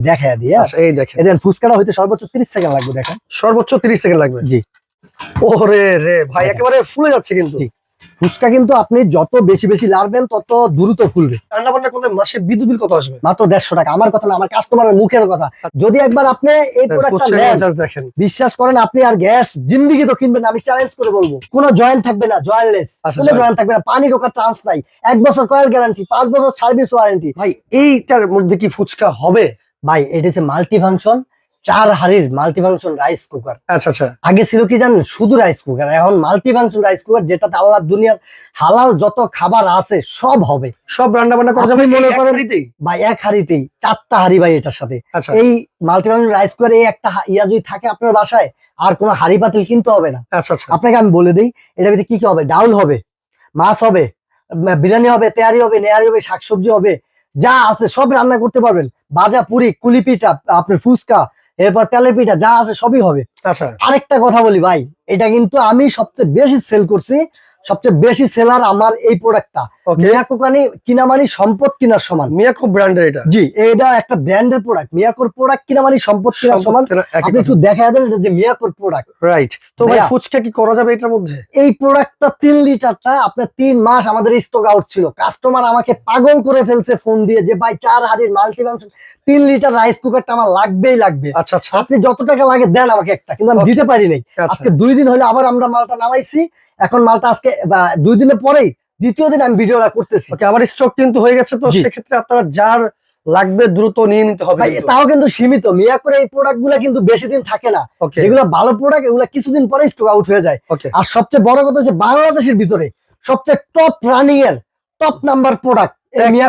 দেখা দিয়ে আচ্ছা এই দেখেন। এটা ফুচকাটা হইতে সর্বোচ্চ তিরিশ সেকেন্ড লাগবে দেখেন। সর্বোচ্চ তিরিশ সেকেন্ড লাগবে? জি। ওরে রে ভাই একেবারে ফুলে যাচ্ছে কিন্তু। ফুচকা কিন্তু আপনি যত বেশি বেশি লাড়বেন তত দ্রুত ফুলবে। রান্না বান্না করলে মাসে বিদ্যুৎ বিল কত আসবে? মাত্র দেড়শো টাকা। আমার কথা না আমার কাস্টমারের মুখের কথা। যদি একবার আপনি এই প্রোডাক্টটা দেখেন। বিশ্বাস করেন আপনি আর গ্যাস জিন্দিগি তো কিনবেন আমি চ্যালেঞ্জ করে বলব। কোনো জয়েন্ট থাকবে না জয়েন্টলেস আচ্ছা, কোনো জয়েন্ট থাকবে না পানি ঢোকার চান্স নাই। এক বছর কয়েল গ্যারান্টি পাঁচ বছর সার্ভিস ওয়ারেন্টি ভাই এইটার মধ্যে কি ফুচকা হবে? ভাই এটা হচ্ছে মাল্টি ফাংশন চার হাড়ির মাল্টি ফাংশন রাইস কুকার আচ্ছা আচ্ছা। আগে ছিল কি জানেন? শুধু রাইস কুকার এখন মাল্টি ফাংশন রাইস কুকার যেটাতে আল্লাহ দুনিয়ার হালাল যত খাবার আছে সব হবে। সব রান্না বান্না করা যাবে মনে করেন- বা এক হাড়িতেই। চারটা হাড়ি ভাই এটার সাথে। আচ্ছা। এই মাল্টি ফাংশন রাইস কুকার এই একটা ইয়া যদি থাকে আপনার বাসায় আর কোনো হাড়ি পাতিল কিনতে হবে না। আচ্ছা আচ্ছা। আপনাকে আমি বলে দিই এটার ভিতরে কি কি হবে? ডাউল হবে মাছ হবে বিরিয়ানি হবে তেয়ারি হবে নেয়ারি হবে শাকসবজি হবে যা আছে সব রান্না করতে পারবেন। ভাজা পুরি কুলি পিঠা আপনার ফুচকা এরপর তেলের পিঠা যা আছে সবই হবে। আচ্ছা। আরেকটা কথা বলি ভাই এটা কিন্তু আমি সবচেয়ে বেশি সেল করছি সবচেয়ে বেশি সেলার আমার এই প্রোডাক্টটা ওকে মিয়াকোকানি কিনা মানে সম্পদ কিনার সমান। মিয়াকো ব্র্যান্ডের এটা। জি এটা একটা ব্র্যান্ডের প্রোডাক্ট মিয়াকোর প্রোডাক্ট কিনা মানে সম্পদ কিনার সমান। আপনি একটু দেখা দেন এটা যে মিয়াকোর প্রোডাক্ট রাইট তো ভাই ফুচকা কি করা যাবে এটার মধ্যে? এই প্রোডাক্টটা তিন লিটারটা আপনার তিন মাস আমাদের স্টক আউট ছিল। কাস্টমার আমাকে পাগল করে ফেলছে ফোন দিয়ে যে ভাই চার হাড়ির মাল্টি তিন লিটার রাইস কুকারটা আমার লাগবেই লাগবে। আচ্ছা আচ্ছা। আপনি যত টাকা লাগে দেন আমাকে একটা কিন্তু আমি দিতে পারি নাই। আচ্ছা। আজকে দুই দিন হলে আবার আমরা মালটা নামাইছি। এখন মালটা আজকে দুই দিনের পরেই দ্বিতীয় দিন আমি ভিডিওটা করতেছি। আবার স্টক কিন্তু হয়ে গেছে তো সেক্ষেত্রে আপনারা যার লাগবে দ্রুত নিয়ে নিতে হবে তাও কিন্তু সীমিত। মিয়া করে এই প্রোডাক্টগুলা কিন্তু বেশি দিন থাকে না। যেগুলো ভালো প্রোডাক্ট এগুলো কিছুদিন পরে স্টক আউট হয়ে যায়। আর সবচেয়ে বড় কথা হচ্ছে বাংলাদেশের ভিতরে সবচেয়ে টপ রানিং এর টপ নাম্বার প্রোডাক্ট মিয়া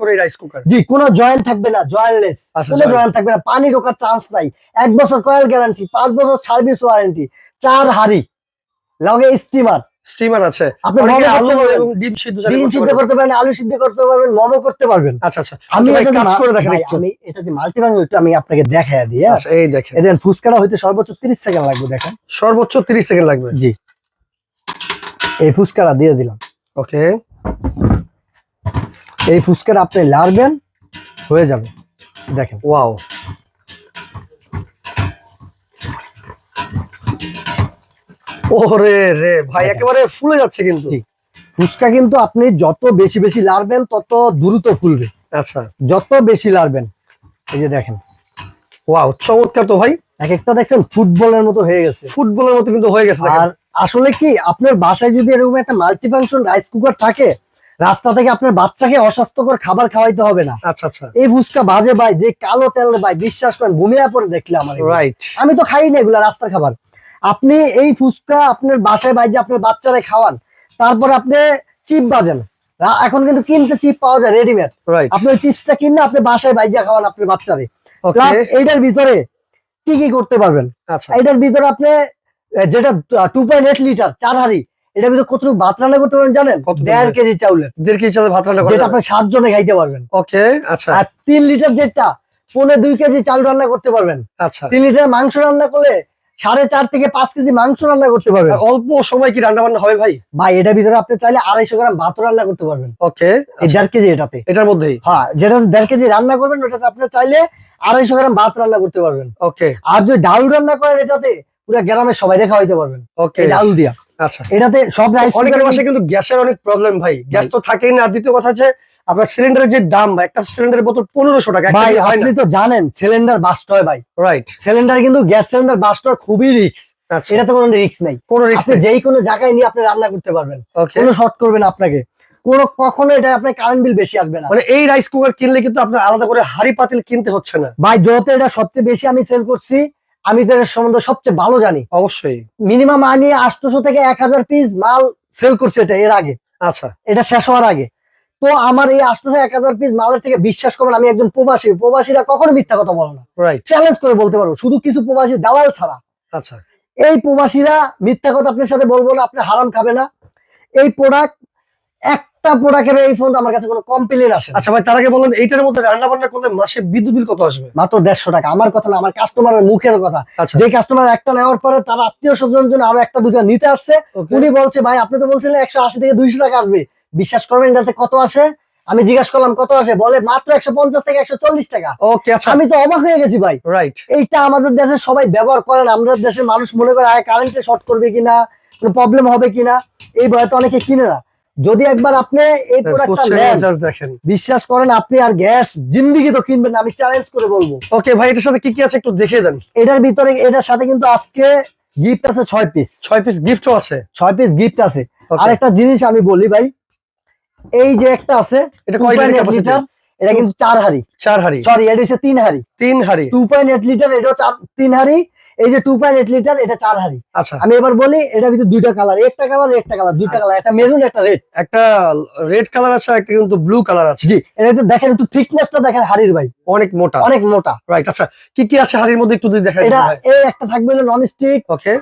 করে রাইস কুকার জি কোনো জয়েন্ট থাকবে না জয়েন্টলেস আচ্ছা, কোনো জয়েন্ট থাকবে না পানি ঢোকার চান্স নাই। এক বছর কয়েল গ্যারান্টি পাঁচ বছর সার্ভিস ওয়ারেন্টি চার হাড়ি লগে স্টিমার স্টিমার আছে। আপনি এবং ডিম সিদ্ধ ডিম সিদ্ধ করতে পারবেন আলু সিদ্ধ করতে পারবেন মোমো করতে পারবেন। আচ্ছা আচ্ছা। আমি ভাই কাজ করে দেখেন আমি এটা যে মাল্টি একটু আমি আপনাকে দেখাই দিই? আচ্ছা এই দেখেন। ফুচকাটা হইতে সর্বোচ্চ তিরিশ সেকেন্ড লাগবে দেখেন। সর্বোচ্চ 30 সেকেন্ড লাগবে। জি। এই ফুচকাটা দিয়ে দিলাম। ওকে। এই ফুচকাটা আপনি লাড়বেন হয়ে যাবে। দেখেন। ওয়াও। ওরে রে ভাই একেবারে ফুলে যাচ্ছে কিন্তু। ফুচকা কিন্তু আপনি যত বেশি বেশি লাড়বেন তত দ্রুত ফুলবে। আচ্ছা। যত বেশি লাড়বেন। এই যে দেখেন। ওয়াও চমৎকার তো ভাই। এক একটা দেখছেন ফুটবলের মতো হয়ে গেছে। ফুটবলের মতো কিন্তু হয়ে গেছে আর আসলে কি আপনার বাসায় যদি এরকম একটা মাল্টিফাংশন রাইস কুকার থাকে রাস্তা থেকে আপনার বাচ্চাকে অস্বাস্থ্যকর খাবার খাওয়াইতে হবে না। আচ্ছা আচ্ছা। এই ফুচকা বাজে ভাই যে কালো তেল ভাই বিশ্বাস করেন ঘুমিয়ে পরে দেখলে আমার। রাইট আমি তো খাই না এগুলা রাস্তার খাবার। আপনি এই ফুচকা আপনার বাসায় যে আপনার বাচ্চারা খাওয়ান তারপরে আপনি চিপ বাজেন। এখন কিন্তু কিনতে চিপ পাওয়া যায় রেডিমেড আপনি ওই চিপসটা কিনে আপনি বাসায় বাইজা খাওয়ান আপনার বাচ্চারে। এইটার ভিতরে কি কি করতে পারবেন? আচ্ছা। এটার ভিতরে আপনি যেটা টু পয়েন্ট এইট লিটার চার হাড়ি এটার ভিতরে কতটুকু ভাত রান্না করতে পারবেন জানেন? দেড় কেজি চাউলের। দেড় কেজি চালের ভাত রান্না যেটা আপনি সাত জনে খাইতে পারবেন। ওকে আচ্ছা। আর তিন লিটার যেটা পৌনে দুই কেজি চাল রান্না করতে পারবেন। আচ্ছা। তিন লিটার মাংস রান্না করলে সাড়ে চার থেকে পাঁচ কেজি মাংস রান্না করতে পারবেন। অল্প সময় কি রান্না বান্না হবে ভাই? ভাই এটার ভিতরে আপনি চাইলে আড়াইশো গ্রাম ভাত রান্না করতে পারবেন। ওকে এই দেড় কেজি এটাতে। এটার মধ্যেই? হ্যাঁ যেটা দেড় কেজি রান্না করবেন ওটাতে আপনি চাইলে আড়াইশো গ্রাম ভাত রান্না করতে পারবেন। ওকে। আর যদি ডাল রান্না করেন এটাতে পুরো গ্রামের সবাই দেখা হইতে পারবেন। ওকে। ডাল দিয়া। আচ্ছা। এটাতে সব রাইস অনেকের কিন্তু গ্যাসের অনেক প্রবলেম ভাই। গ্যাস তো থাকেই না। আর দ্বিতীয় কথা হচ্ছে আপনার সিলিন্ডারের যে দাম ভাই একটা সিলিন্ডারের বোতল পনেরোশো টাকা ভাই আপনি তো জানেন সিলিন্ডার বাস্ট হয় ভাই। রাইট সিলিন্ডার কিন্তু গ্যাস সিলিন্ডার বাস্ট হয় খুবই রিক্স আচ্ছা। এটাতে কোনো রিক্স নাই। কোনো আপনি যেই কোনো জায়গায় নিয়ে আপনি রান্না করতে পারবেন। কোনো শর্ট করবে না আপনাকে। কোনো কখনো এটা আপনার কারেন্ট বিল বেশি আসবে না। মানে এই রাইস কুকার কিনলে কিন্তু আপনার আলাদা করে হাড়ি পাতিল কিনতে হচ্ছে না। ভাই যত এটা সবচেয়ে বেশি আমি সেল করছি আমি তো এর সম্বন্ধে সবচেয়ে ভালো জানি। অবশ্যই। মিনিমাম আমি আটশোশো থেকে এক হাজার পিস মাল সেল করছি এটা এর আগে। আচ্ছা। এটা শেষ হওয়ার আগে। তো আমার এই আটশোশো এক হাজার পিস মালের থেকে বিশ্বাস করবেন আমি একজন প্রবাসী। প্রবাসীরা কখনো মিথ্যা কথা বলো না। চ্যালেঞ্জ করে বলতে পারব শুধু কিছু প্রবাসী দালাল ছাড়া। আচ্ছা। এই প্রবাসীরা মিথ্যা কথা আপনার সাথে বলব না আপনি হারাম খাবে না। এই প্রোডাক্ট একটা প্রোডাক্টের এই ফোন আমার কাছে কোনো কমপ্লেন আসে আচ্ছা ভাই তার আগে বলেন এইটার মধ্যে রান্না বান্না করলে মাসে বিদ্যুৎ বিল কত আসবে? মাত্র দেড়শো টাকা। আমার কথা না আমার কাস্টমারের মুখের কথা। আচ্ছা। যে কাস্টমার একটা নেওয়ার পরে তার আত্মীয় স্বজন জন্য আরও একটা দুটো নিতে আসছে. উনি বলছে ভাই আপনি তো বলছিলেন একশো আশি থেকে দুইশো টাকা আসবে। বিশ্বাস করবেন যাতে কত আসে? আমি জিজ্ঞাসা করলাম কত আসে? বলে মাত্র একশো পঞ্চাশ থেকে একশো চল্লিশ টাকা। ওকে আচ্ছা। আমি তো অবাক হয়ে গেছি ভাই। রাইট এইটা আমাদের দেশে সবাই ব্যবহার করেন আমাদের দেশের মানুষ মনে করে আয় কারেন্টে শর্ট করবে কিনা কোনো প্রবলেম হবে কিনা এই ভয়তে অনেকে কিনে না। যদি একবার আপনি এই প্রোডাক্টটা দেখেন। বিশ্বাস করেন আপনি আর গ্যাস জিন্দিগি তো কিনবেন আমি চ্যালেঞ্জ করে বলব। ওকে ভাই এটার সাথে কি কি আছে একটু দেখে দেন। এটার ভিতরে এটার সাথে কিন্তু আজকে গিফট আছে ছয় পিস ছয় পিস গিফটও আছে। ছয় পিস গিফট আছে. আর একটা জিনিস আমি বলি ভাই এই যে একটা আছে এটা কয় লিটার এটা কিন্তু চার হাড়ি। চার হাড়ি। সরি এটা হচ্ছে তিন হাড়ি। তিন হাড়ি। টু পয়েন্ট এইট লিটার এটাও চার তিন হাড়ি। এই যে টু পয়েন্ট এইট লিটার এটা চার হাড়ি। আচ্ছা। আমি এবার বলি এটা ভিতরে দুইটা কালার একটা কালার একটা কালার দুইটা কালার একটা মেরুন একটা রেড একটা রেড কালার আছে একটা কিন্তু ব্লু কালার আছে। জি এটা কিন্তু দেখেন একটু থিকনেসটা দেখেন হাড়ির ভাই। অনেক মোটা। অনেক মোটা। রাইট আচ্ছা। কি কি আছে হাড়ির মধ্যে একটু যদি দেখা এটা এই একটা থাকবে নন স্টিক ওকে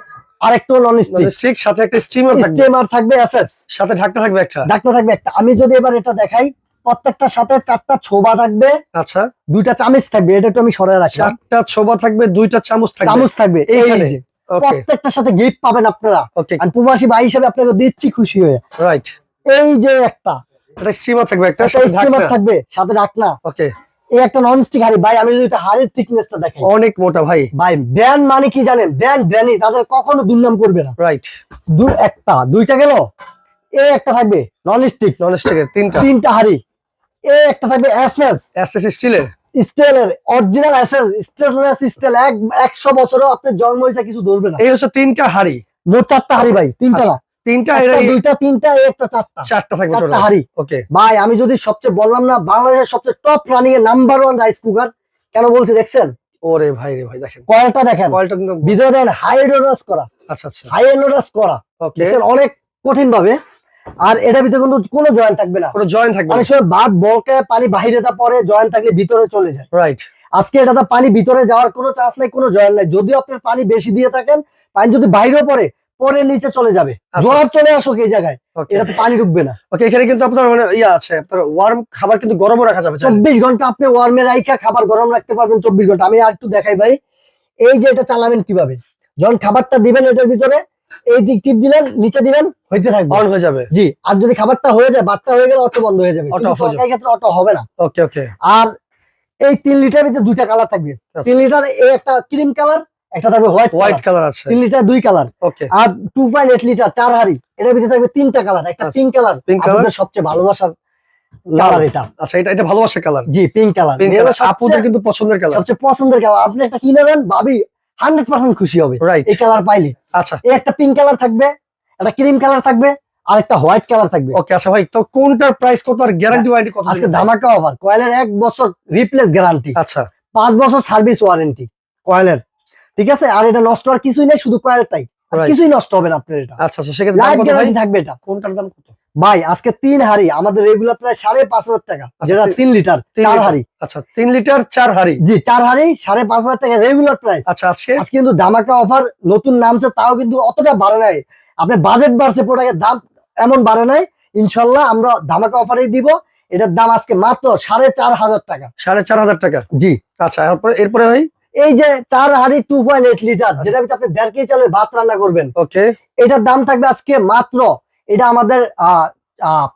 আর একটা নন স্টিক সাথে একটা স্টিমার থাকবে। স্টেমার থাকবে এসএস সাথে ঢাকনা থাকবে একটা। ডাক্তার থাকবে একটা। আমি যদি এবার এটা দেখাই প্রত্যেকটার সাথে চারটা ছোবা থাকবে আচ্ছা। দুইটা চামচ থাকবে এটা একটু আমি রাখলাম। চারটা ছোবা থাকবে দুইটা চামচ থাকবে। চামচ থাকবে এই এইখানে? যে। প্রত্যেকটার সাথে গিফট পাবেন আপনারা। ওকে আর প্রবাসী ভাই হিসেবে আপনাকে দিচ্ছি খুশি হয়ে। রাইট এই যে একটা। একটা স্টিমার থাকবে একটা স্টিমার থাকবে সাথে ডাকনা ওকে এই একটা নন স্টিক হাড়ি ভাই আমি যদি হাড়ির থিকনেসটা দেখাই। অনেক মোটা ভাই। ভাই ব্র্যান্ড মানে কি জানেন? ব্র্যান্ড ব্র্যান্ডই তাদের কখনো দুর্নাম করবে না। রাইট দুই একটা দুইটা গেল? এই একটা থাকবে নন স্টিক নন স্টিকের তিনটা। তিনটা হাড়ি। এই একটা থাকবে এসএস এসএস স্টিলের স্টিলের অরিজিনাল এসএস স্টেনলেস স্টিল এক একশো বছরও আপনি জন্ম হয়েছে কিছু ধরবে না। এই হচ্ছে তিনটা হাড়ি। মোট চারটা হাড়ি ভাই তিনটা না? তিনটা দুইটা তিনটা একটা চারটা। চারটা থাকবে চারটা হাড়ি। ওকে ভাই আমি যদি সবচেয়ে বললাম না বাংলাদেশের সবচেয়ে টপ রানিং এর নাম্বার ওয়ান রাইস কুকার কেন বলছি দেখছেন? ওরে ভাই রে ভাই দেখেন। কয়টা দেখেন? কয়েলটা কিন্তু ভিতরে দেখেন হাই এনোডাস করা। আচ্ছা আচ্ছা। হাই এনোডাস করা। ওকে দেখছেন অনেক কঠিন ভাবে। আর এটার ভিতরে কিন্তু কোনো জয়েন্ট থাকবে না। কোনো জয়েন্ট থাকবে অনেক সময় বাদ বলকে পানি বাহিরে তা পরে জয়েন্ট থাকলে ভিতরে চলে যায়। রাইট আজকে এটাতে পানি ভিতরে যাওয়ার কোনো চান্স নাই কোনো জয়েন্ট নাই। যদি আপনার পানি বেশি দিয়ে থাকেন পানি যদি বাইরেও পড়ে পরে নিচে চলে যাবে। আচ্ছা। জোয়ার চলে আসুক এই জায়গায় এটা এটাতে পানি ঢুকবে না। ওকে এখানে কিন্তু আপনার মানে ইয়া আছে আপনার ওয়ার্ম খাবার কিন্তু গরমও রাখা যাবে। চব্বিশ ঘণ্টা আপনি ওয়ার্মে রাইখা খাবার গরম রাখতে পারবেন চব্বিশ ঘণ্টা। আমি আর একটু দেখাই ভাই এই যে এটা চালাবেন কীভাবে? যখন খাবারটা দিবেন এটার ভিতরে এই দিক টিপ দিলেন নিচে দিবেন হইতে থাকবে। অন হয়ে যাবে। জি আর যদি খাবারটা হয়ে যায় বাচ্চা হয়ে গেলে অটো বন্ধ হয়ে যাবে। অটো হয়ে। তরকারির ক্ষেত্রে অটো হবে না। ওকে ওকে আর এই তিন লিটার ভিতরে দুইটা কালার থাকবে। আচ্ছা। তিন লিটার এই একটা ক্রিম কালার একটা থাকবে হোয়াইট হোয়াইট কালার আছে। তিন লিটার দুই কালার ওকে আর টু পয়েন্ট এইট লিটার চার হাড়ি। এটার ভিতরে থাকবে তিনটা কালার একটা আচ্ছা। পিঙ্ক কালার সবচেয়ে ভালোবাসার কালার এটা। আচ্ছা এটা এটা ভালোবাসার কালার জি পিঙ্ক কালার আপুদের কিন্তু পছন্দের কালার সবচেয়ে পছন্দের কালার আপনি একটা কিনে ভাবি হান্ড্রেড পার্সেন্ট খুশি হবে। এই কালার পাইলে। আচ্ছা। এই একটা পিঙ্ক কালার থাকবে একটা ক্রিম কালার থাকবে আর একটা হোয়াইট কালার থাকবে। ওকে আচ্ছা ভাই তো কোনটার প্রাইস কত আর গ্যারান্টি ওয়ারেন্টি কত আজকে ধামাকা অফার কয়েলের এক বছর রিপ্লেস গ্যারান্টি আচ্ছা। পাঁচ বছর সার্ভিস ওয়ারেন্টি কয়েলের? ঠিক আছে? আর এটা নষ্ট আর কিছুই নেই শুধু কয়েলটাই আর কিছুই নষ্ট হবে না আপনার এটা। আচ্ছা আচ্ছা সেক্ষেত্রে লাইফ গ্যারান্টি থাকবে এটা। কোনটার দাম কত? ভাই আজকে তিন হাড়ি আমাদের রেগুলার প্রায় সাড়ে পাঁচ হাজার টাকা যেটা তিন- লিটার চার হাড়ি। আচ্ছা তিন লিটার চার হাড়ি। জি চার হাড়ি সাড়ে পাঁচ হাজার টাকা রেগুলার প্রাইস আচ্ছা আজকে? আজকে কিন্তু ধামাকা অফার নতুন নামছে তাও কিন্তু অতটা বাড়ে নাই। আপনার বাজেট বাড়ছে প্রোডাক্টের দাম এমন বাড়ে নাই। ইনশাল্লাহ আমরা ধামাকা অফারেই দিব। এটার দাম আজকে মাত্র সাড়ে চার হাজার টাকা। সাড়ে চার হাজার টাকা? জি। আচ্ছা এরপরে এরপরে ভাই? এই যে চার হাড়ি টু পয়েন্ট এইট লিটার যেটা ভিতরে আপনি দেড় কেজি চালের ভাত রান্না করবেন। ওকে এটার দাম থাকবে আজকে মাত্র এটা আমাদের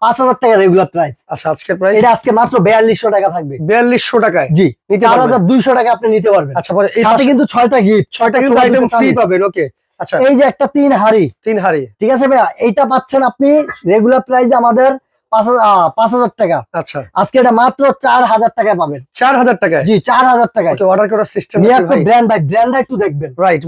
পাঁচ হাজার টাকা রেগুলার প্রাইস আচ্ছা আজকের প্রাইস এটা আজকে মাত্র বিয়াল্লিশশো টাকা থাকবে। বিয়াল্লিশশো টাকায়? জি চার হাজার দুইশো টাকা আপনি নিতে পারবেন। আচ্ছা পরে সাথে কিন্তু ছয়টা গিফট ছয়টা কিন্তু আইটেম ফ্রি পাবেন ওকে আচ্ছা। এই যে একটা তিন হাড়ি। তিন হাড়ি। ঠিক আছে ভাইয়া? এইটা পাচ্ছেন আপনি রেগুলার প্রাইস আমাদের পাঁচ হাজার টাকা। আচ্ছা। আজকে এটা মাত্র চার হাজার টাকায় পাবেন। চার হাজার টাকায়? জি চার হাজার টাকায়। অর্ডার করার সিস্টেম মিয়াকো ব্র্যান্ড ব্র্যান্ড একটু দেখবেন। রাইট।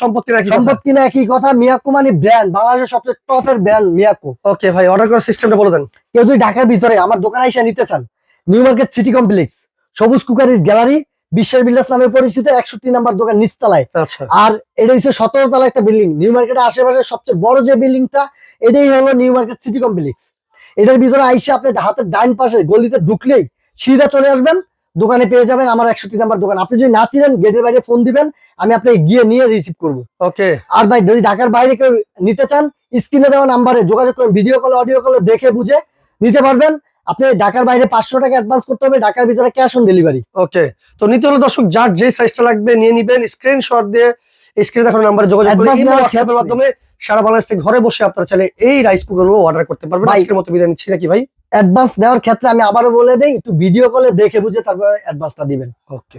সম্পত্তি রাখি সম্পত্তি না একই কথা মিয়াকো মানে ব্র্যান্ড বাংলাদেশের সবচেয়ে টপের ব্র্যান্ড মিয়াকো ওকে ভাই অর্ডার করার সিস্টেমটা বলে দেন। কেউ যদি ঢাকার ভিতরে আমার দোকানে এসে নিতে চান নিউ মার্কেট সিটি কমপ্লেক্স সবুজ কুকারিজ গ্যালারি বিশ্বের বিল্ডার্স নামে পরিচিত একষট্টি নাম্বার দোকান নিচতলায়। আচ্ছা। আর এটা হচ্ছে সতেরো তলা একটা বিল্ডিং। নিউ মার্কেটের আশেপাশে সবচেয়ে বড় যে বিল্ডিংটা এটাই হলো নিউ মার্কেট সিটি কমপ্লেক্স। এটার ভিতরে আইসে আপনি হাতের ডাইন পাশে গলিতে ঢুকলেই সিধা চলে আসবেন দোকানে পেয়ে যাবেন আমার একষট্টি নাম্বার দোকান। আপনি যদি না চিনেন গেটের বাইরে ফোন দিবেন আমি আপনাকে গিয়ে নিয়ে রিসিভ করব। ওকে। আর ভাই যদি ঢাকার বাইরে কেউ নিতে চান স্ক্রিনে দেওয়া নাম্বারে যোগাযোগ করেন ভিডিও কলে অডিও কলে দেখে বুঝে নিতে পারবেন। আপনি ঢাকার বাইরে পাঁচশো টাকা অ্যাডভান্স করতে হবে ঢাকার ভিতরে ক্যাশ অন ডেলিভারি ওকে তো নিতে হলে দর্শক যার যে সাইজটা লাগবে নিয়ে নিবেন স্ক্রিনশট দিয়ে স্ক্রিনে দেখানো নাম্বারে যোগাযোগ করে হোয়াটসঅ্যাপের মাধ্যমে সারা বাংলাদেশ থেকে ঘরে বসে আপনারা চাইলে এই রাইস কুকার অর্ডার করতে পারবেন। আজকের মতো বিদায় নিচ্ছি নাকি ভাই? অ্যাডভান্স দেওয়ার ক্ষেত্রে আমি আবারও বলে দেই একটু ভিডিও কলে দেখে বুঝে তারপরে অ্যাডভান্সটা দিবেন। ওকে